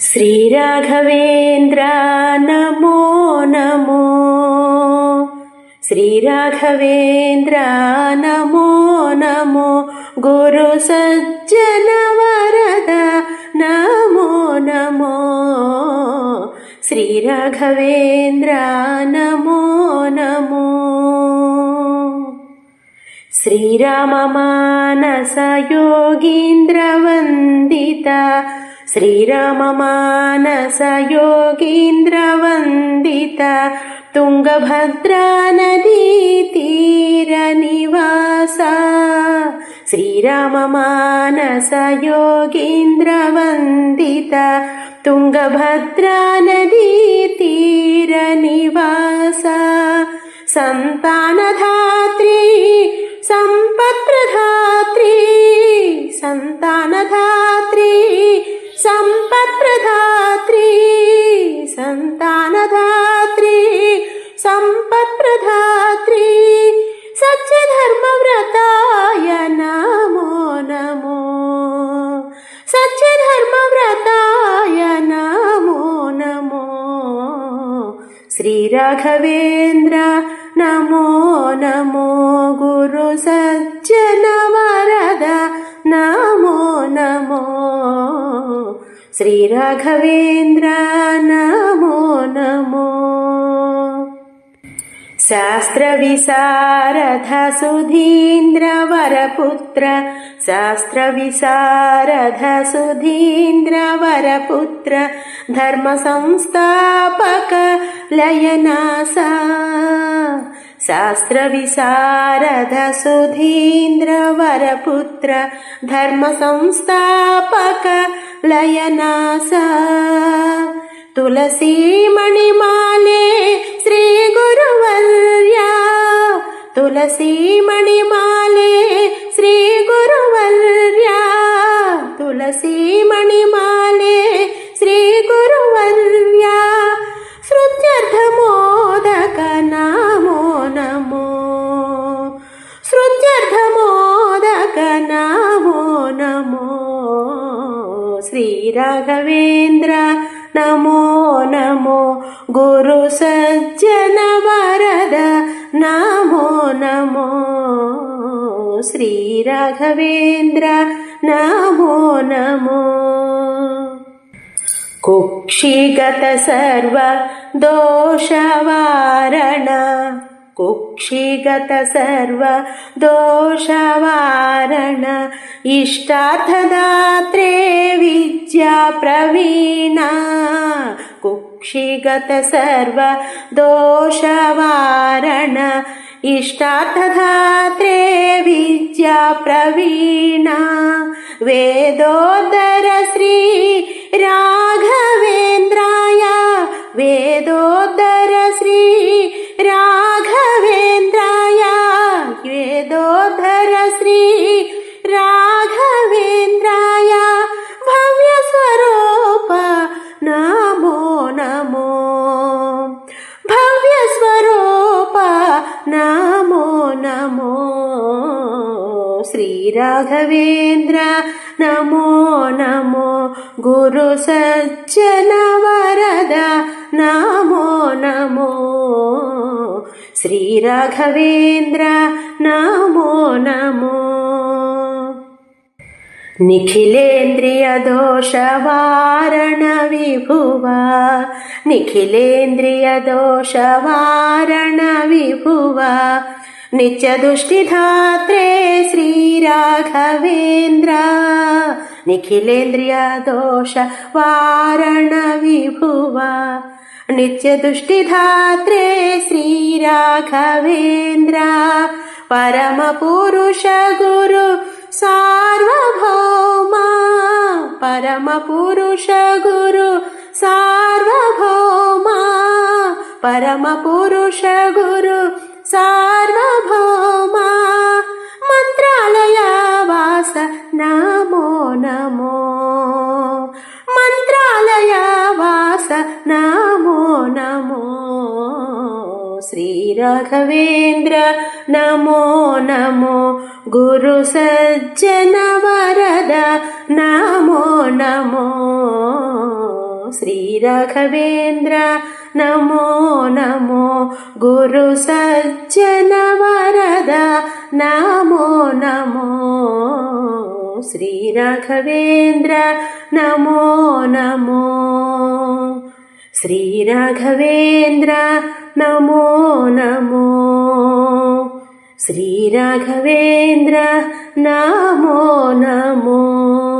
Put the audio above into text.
श्रीराघवेन्द्र नमो नमो। श्रीराघवेन्द्र नमो नमो। गुरुसज्जनवरद नमो नमो। श्रीराघवेन्द्र नमो नमो। श्रीराममानसयोगीन्द्रवन्दिता श्रीराममानसयोगीन्द्रवन्दिता तुङ्गभद्रानदीतीरनिवासा। श्रीराममानसयोगीन्द्रवन्दिता तुङ्गभद्रानदीतीरनिवासा। सन्तानधात्री सम्पत्प्रधात्री सन्तानधात्री सम्पत्प्रधात्री सन्तानधात्री सम्पत्प्रधात्री सत्यधर्मव्रताय नमो नमो। सत्यधर्मव्रताय नमो नमो। श्रीराघवेन्द्र नमो नमो। गुरुसज्जनवरद श्रीराघवेन्द्र नमो। नमो शास्त्रविशारथ सुधीन्द्रवरपुत्र शास्त्रविशारथ सुधीन्द्रवरपुत्र धर्मसंस्थापक लयनासा शास्त्रविशारद सुधीन्द्रवरपुत्र धर्मसंस्थापक लयनासा। तुलसीमणिमाले श्रीगुरुवर्या। तुलसीमणिमाले श्रीगुरुवर्या। तुलसीमणिमाले श्रीगुरुवर्या। श्रुत्यर्थमोदक नमो। नमो श्रुत्यर्थमोदक नमो नमो श्रीराघवेन्द्र नमो नमो गुरुसज्जनवरद नमो नमो श्रीराघवेन्द्र नमो नमो कुक्षिगत सर्व दोषवारण कुक्षिगत सर्व दोषवारण इष्टार्थदात्रे विद्या प्रवीणा। कुक्षिगत सर्व दोषवारण। इष्टार्थदात्रे विद्या प्रवीणा। वेदोदर श्री राघवेन्द्राय नमो नमो श्रीराघवेन्द्र नमो नमो गुरुसज्जनवरद नमो नमो श्रीराघवेन्द्र नमो नमो। निखिलेन्द्रियदोषवारण विभुवा निखिलेन्द्रियदोषवारण विभुवा नित्यदुष्टिधात्रे श्रीराघवेन्द्र निखिलेन्द्रियदोष वारण विभुवा नित्यदुष्टिधात्रे श्रीराघवेन्द्र परमपुरुष गुरु सार्वभौमा। परमपुरुष गुरु सार्वभौमा। परमपुरुष गुरु सार्वभौमा मन्त्रालयवास नमो नमो। मन्त्रालयवास नमो नमो। श्रीराघवेन्द्र नमो नमो। गुरुसज्जनवरद नमो नमो श्रीराघवेन्द्र नमो नमो गुरुसज्जनवरद नमो नमो श्रीराघवेन्द्र नमो नमो श्रीराघवेन्द्र नमो नमो श्रीराघवेन्द्र नमो नमो